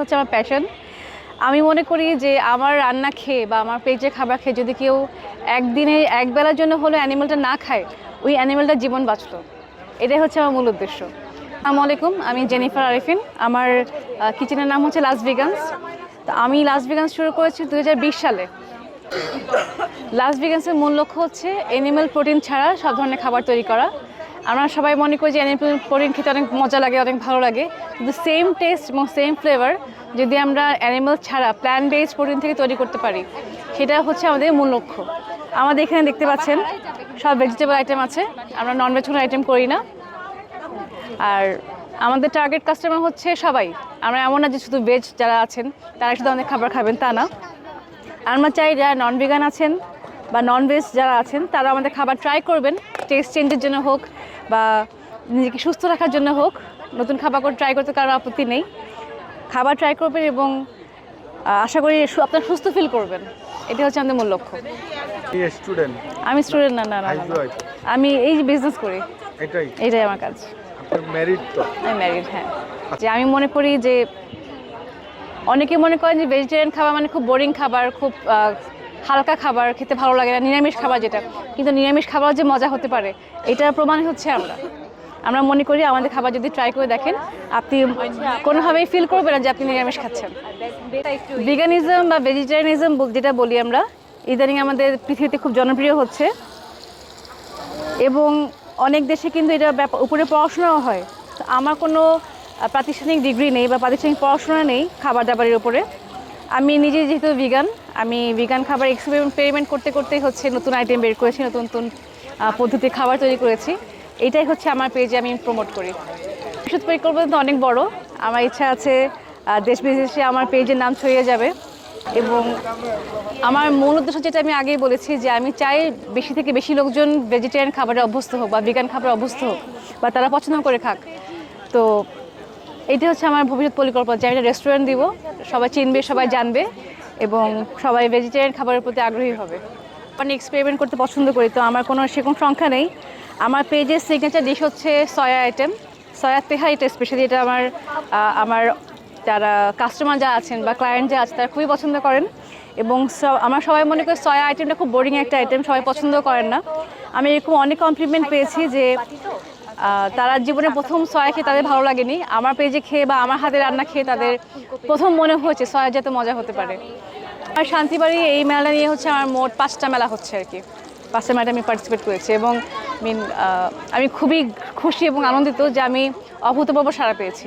হচ্ছে আমার প্যাশন আমি মনে করি যে আমার রান্না খেয়ে বা আমার পেজের খাবার খেয়ে যদি কেউ একদিনে, একবেলার জন্য হলো অ্যানিমেলটা না খায়, ওই অ্যানিমেলটার জীবন বাঁচলো এটাই হচ্ছে আমার মূল উদ্দেশ্য। আসসালামু আলাইকুম, আমি জেনিফার আরিফিন। আমার কিচেনের নাম হচ্ছে লাস ভিগান্স তো আমি লাস ভিগান্স শুরু করেছি দু হাজার বিশ সালে। লাস ভিগান্সের মূল লক্ষ্য হচ্ছে অ্যানিমেল প্রোটিন ছাড়া সব ধরনের খাবার তৈরি করা। আমরা সবাই মনে করি যে অ্যানিমেল প্রোটিন খেতে অনেক মজা লাগে, অনেক ভালো লাগে। কিন্তু সেম টেস্ট এবং সেম ফ্লেভার যদি আমরা অ্যানিমেল ছাড়া প্ল্যান বেস প্রোটিন থেকে তৈরি করতে পারি, সেটা হচ্ছে আমাদের মূল লক্ষ্য। আমাদের এখানে দেখতে পাচ্ছেন, সব ভেজিটেবল আইটেম আছে, আমরা নন ভেজ কোনো আইটেম করি না। আর আমাদের টার্গেট কাস্টমার হচ্ছে সবাই। আমরা এমন না যে শুধু ভেজ যারা আছেন, তারা শুধু আমাদের খাবার খাবেন, তা না। আমরা চাই যারা নন ভেগান আছেন বা নন ভেজ যারা আছেন তারা আমাদের খাবার ট্রাই করবেন টেস্ট চেঞ্জের জন্য হোক বা নিজেকে সুস্থ রাখার জন্য হোক নতুন খাবার করে ট্রাই করতে কারও আপত্তি নেই। খাবার ট্রাই করবেন এবং আশা করি আপনারা সুস্থ ফিল করবেন। এটা হচ্ছে আমাদের মূল লক্ষ্য। স্টুডেন্ট আমি স্টুডেন্ট না না না। আমি এই যে বিজনেস করি এটাই? এটাই আমার কাজ। ম্যারিড তো? আমি ম্যারিড হ্যাঁ। যে আমি মনে করি যে অনেকে মনে করেন যে ভেজিটেরিয়ান খাবার মানে খুব বোরিং খাবার খুব হালকা খাবার খেতে ভালো লাগে না, নিরামিষ খাবার যেটা। কিন্তু নিরামিষ খাবার যে মজা হতে পারে, এটার প্রমাণ হচ্ছে আমরা। আমরা মনে করি আমাদের খাবার যদি ট্রাই করে দেখেন, আপনি কোনোভাবেই ফিল করবেন না যে আপনি নিরামিষ খাচ্ছেন। ভিগানিজম বা ভেজিটেরিয়ানিজম যেটা বলি আমরা, ইদানিং আমাদের পৃথিবীতে খুব জনপ্রিয় হচ্ছে। এবং অনেক দেশে কিন্তু এটা উপরে পড়াশোনাও হয়। তো আমার কোনো প্রাতিষ্ঠানিক ডিগ্রি নেই বা প্রাতিষ্ঠানিক পড়াশোনা নেই খাবার দাবারের উপরে। আমি নিজে যেহেতু ভিগান আমি ভিগান খাবার এক্সপেরিমেন্ট করতে করতেই হচ্ছে নতুন আইটেম বের করেছি, নতুন নতুন পদ্ধতি খাবার তৈরি করেছি। এটাই হচ্ছে আমার পেজে আমি প্রমোট করি। ভবিষ্যৎ পরিকল্পনা তো অনেক বড়। আমার ইচ্ছা আছে দেশ বিদেশে আমার পেজের নাম ছড়িয়ে যাবে। এবং আমার মূল উদ্দেশ্য যেটা আমি আগেই বলেছি যে আমি চাই বেশি থেকে বেশি লোকজন ভেজিটেরিয়ান খাবারে অভ্যস্ত হোক বা ভিগান খাবারে অভ্যস্ত হোক বা তারা পছন্দ করে খাক। তো এইটা হচ্ছে আমার ভবিষ্যৎ পরিকল্পনা যে আমি একটা রেস্টুরেন্ট দিব, সবাই চিনবে, সবাই জানবে এবং সবাই ভেজিটেরিয়ান খাবারের প্রতি আগ্রহী হবে। আমি এক্সপেরিমেন্ট করতে পছন্দ করি, তো আমার কোনো সেরকম সংখ্যা নেই। আমার পেজের সিগনেচার ডিশ হচ্ছে সয়া আইটেম সয়া তেহারিটা স্পেশালি এটা আমার আমার যারা কাস্টমার যা আছেন বা ক্লায়েন্ট যা আছে, তারা খুবই পছন্দ করেন। এবং আমরা সবাই মনে করি সয়া আইটেমটা খুব বোরিং একটা আইটেম সবাই পছন্দ করেন না। আমি এরকম অনেক কমপ্লিমেন্ট পেয়েছি যে তারা জীবনে প্রথম সয়া খেয়ে তাদের ভালো লাগেনি। আমার পেজে খেয়ে বা আমার হাতে রান্না খেয়ে তাদের প্রথম মনে হয়েছে সয়া যাতে মজা হতে পারে। আমার শান্তিবাড়ি এই মেলা নিয়ে হচ্ছে আমার মোট পাঁচটা মেলা হচ্ছে আর কি। পাঁচটা মেলাটা আমি পার্টিসিপেট করেছি এবং মিন আমি খুবই খুশি এবং আনন্দিত যে আমি অভূতপূর্ব সাড়া পেয়েছি।